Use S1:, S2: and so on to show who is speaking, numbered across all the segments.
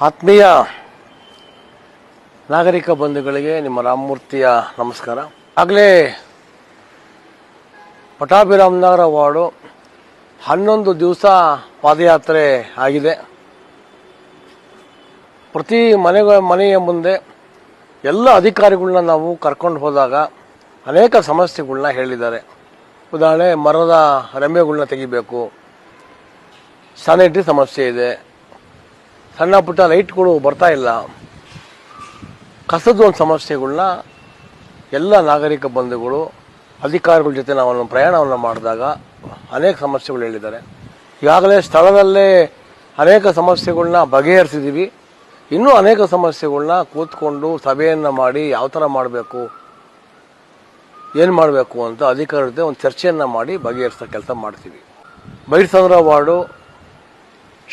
S1: ಆತ್ಮೀಯ ನಾಗರಿಕ ಬಂಧುಗಳಿಗೆ ನಿಮ್ಮ ರಾಮಮೂರ್ತಿಯ ನಮಸ್ಕಾರ. ಆಗಲೇ ಪಟಾಭಿರಾಮನಗರ ವಾರ್ಡು ಹನ್ನೊಂದು ದಿವಸ ಪಾದಯಾತ್ರೆ ಆಗಿದೆ. ಪ್ರತಿ ಮನೆ ಮನೆಯ ಮುಂದೆ ಎಲ್ಲ ಅಧಿಕಾರಿಗಳನ್ನ ನಾವು ಕರ್ಕೊಂಡು ಹೋದಾಗ ಅನೇಕ ಸಮಸ್ಯೆಗಳನ್ನ ಹೇಳಿದ್ದಾರೆ. ಉದಾಹರಣೆ ಮರದ ರೆಂಬೆಗಳನ್ನ ತೆಗಿಬೇಕು. ಸ್ಯಾನಿಟರಿ ಸಮಸ್ಯೆ ಇದೆ. ಸಣ್ಣ ಪುಟ್ಟ ಲೈಟ್ಗಳು ಬರ್ತಾ ಇಲ್ಲ. ಕಸದ ಒಂದು ಸಮಸ್ಯೆಗಳನ್ನ ಎಲ್ಲ ನಾಗರಿಕ ಬಂಧುಗಳು, ಅಧಿಕಾರಿಗಳ ಜೊತೆ ನಾವು ಪ್ರಯಾಣವನ್ನು ಮಾಡಿದಾಗ ಅನೇಕ ಸಮಸ್ಯೆಗಳು ಹೇಳಿದ್ದಾರೆ. ಈಗಾಗಲೇ ಸ್ಥಳದಲ್ಲೇ ಅನೇಕ ಸಮಸ್ಯೆಗಳನ್ನ ಬಗೆಹರಿಸಿದ್ದೀವಿ ಇನ್ನೂ ಅನೇಕ ಸಮಸ್ಯೆಗಳನ್ನ ಕೂತ್ಕೊಂಡು ಸಭೆಯನ್ನು ಮಾಡಿ ಯಾವ ಥರ ಮಾಡಬೇಕು, ಏನು ಮಾಡಬೇಕು ಅಂತ ಅಧಿಕಾರಿಗಳ ಜೊತೆ ಒಂದು ಚರ್ಚೆಯನ್ನು ಮಾಡಿ ಬಗೆಹರಿಸೋ ಕೆಲಸ ಮಾಡ್ತೀವಿ. Byrasandra ward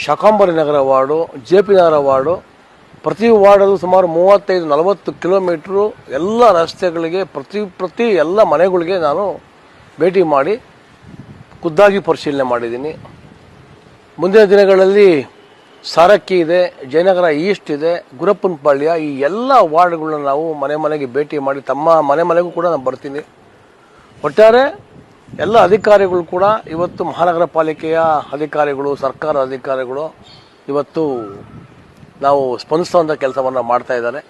S1: Shakambari Nagar ward, J P Nagar ward, ಪ್ರತಿ ವಾರ್ಡಲ್ಲೂ ಸುಮಾರು ಮೂವತ್ತೈದು, ನಲವತ್ತು ಕಿಲೋಮೀಟ್ರು ಎಲ್ಲ ರಸ್ತೆಗಳಿಗೆ ಪ್ರತಿ ಪ್ರತಿ ಎಲ್ಲ ಮನೆಗಳಿಗೆ ನಾನು ಭೇಟಿ ಮಾಡಿ ಖುದ್ದಾಗಿ ಪರಿಶೀಲನೆ ಮಾಡಿದ್ದೀನಿ. ಮುಂದಿನ ದಿನಗಳಲ್ಲಿ ಸಾರಕ್ಕಿ ಇದೆ, ಜಯನಗರ ಈಸ್ಟ್ ಇದೆ ಗುರಪ್ಪನಪಾಳ್ಯ ಈ ಎಲ್ಲ ವಾರ್ಡ್ಗಳನ್ನ ನಾವು ಮನೆ ಮನೆಗೆ ಭೇಟಿ ಮಾಡಿ ತಮ್ಮ ಮನೆ ಮನೆಗೂ ಕೂಡ ನಾನು ಬರ್ತೀನಿ. ಒಟ್ಟಾರೆ ಎಲ್ಲ ಅಧಿಕಾರಿಗಳು ಕೂಡ ಇವತ್ತು ಮಹಾನಗರ ಪಾಲಿಕೆಯ ಅಧಿಕಾರಿಗಳು ಸರ್ಕಾರ ಅಧಿಕಾರಿಗಳು ಇವತ್ತು ನಾವು ಸ್ಪಂದಿಸುವಂಥ ಕೆಲಸವನ್ನು ಮಾಡ್ತಾ ಇದ್ದಾರೆ.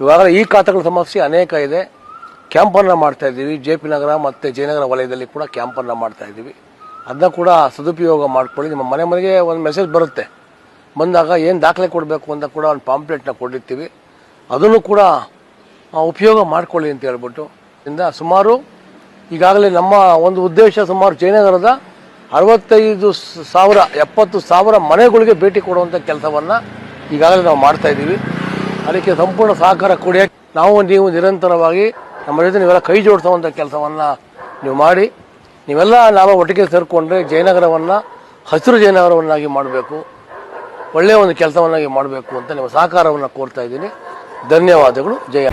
S1: ಇವಾಗ ಈ ಖಾತೆಗಳ ಸಮಸ್ಯೆ ಅನೇಕ ಇದೆ. ಕ್ಯಾಂಪನ್ನು ಮಾಡ್ತಾ ಇದ್ದೀವಿ. ಜೆ ಪಿ ನಗರ ಮತ್ತು ಜಯನಗರ ವಲಯದಲ್ಲಿ ಕೂಡ ಕ್ಯಾಂಪನ್ನು ಮಾಡ್ತಾ ಇದ್ದೀವಿ. ಅದನ್ನ ಕೂಡ ಸದುಪಯೋಗ ಮಾಡ್ಕೊಳ್ಳಿ. ನಿಮ್ಮ ಮನೆ ಮನೆಗೆ ಒಂದು ಮೆಸೇಜ್ ಬರುತ್ತೆ. ಬಂದಾಗ ಏನು ದಾಖಲೆ ಕೊಡಬೇಕು ಅಂತ ಕೂಡ ಒಂದು ಪಾಂಪ್ಲೆಟ್ನ ಕೊಟ್ಟಿರ್ತೀವಿ. ಅದನ್ನು ಕೂಡ ಉಪಯೋಗ ಮಾಡ್ಕೊಳ್ಳಿ ಅಂತ ಹೇಳ್ಬಿಟ್ಟು. ಇಂದ ಸುಮಾರು ಈಗಾಗಲೇ ನಮ್ಮ ಒಂದು ಉದ್ದೇಶ ಸುಮಾರು ಜಯನಗರದ ಅರವತ್ತೈದು ಸಾವಿರ, ಎಪ್ಪತ್ತು ಸಾವಿರ ಮನೆಗಳಿಗೆ ಭೇಟಿ ಕೊಡುವಂಥ ಕೆಲಸವನ್ನು ಈಗಾಗಲೇ ನಾವು ಮಾಡ್ತಾ ಇದ್ದೀವಿ. ಅದಕ್ಕೆ ಸಂಪೂರ್ಣ ಸಹಕಾರ ಕೊಡಿ. ನಾವು ನೀವು ನಿರಂತರವಾಗಿ ನಮ್ಮ ಜೊತೆ ನೀವೆಲ್ಲ ಕೈ ಜೋಡಿಸುವಂಥ ಕೆಲಸವನ್ನು ನೀವು ಮಾಡಿ. ನೀವೆಲ್ಲ ನಾವು ಒಟ್ಟಿಗೆ ಸೇರಿಕೊಂಡ್ರೆ ಜಯನಗರವನ್ನು, ಹಸಿರು ಜಯನಗರವನ್ನಾಗಿ ಮಾಡಬೇಕು. ಒಳ್ಳೆಯ ಒಂದು ಕೆಲಸವನ್ನಾಗಿ ಮಾಡಬೇಕು ಅಂತ ನಿಮ್ಮ ಸಹಕಾರವನ್ನು ಕೋರ್ತಾ ಇದ್ದೀನಿ. ಧನ್ಯವಾದಗಳು. ಜಯ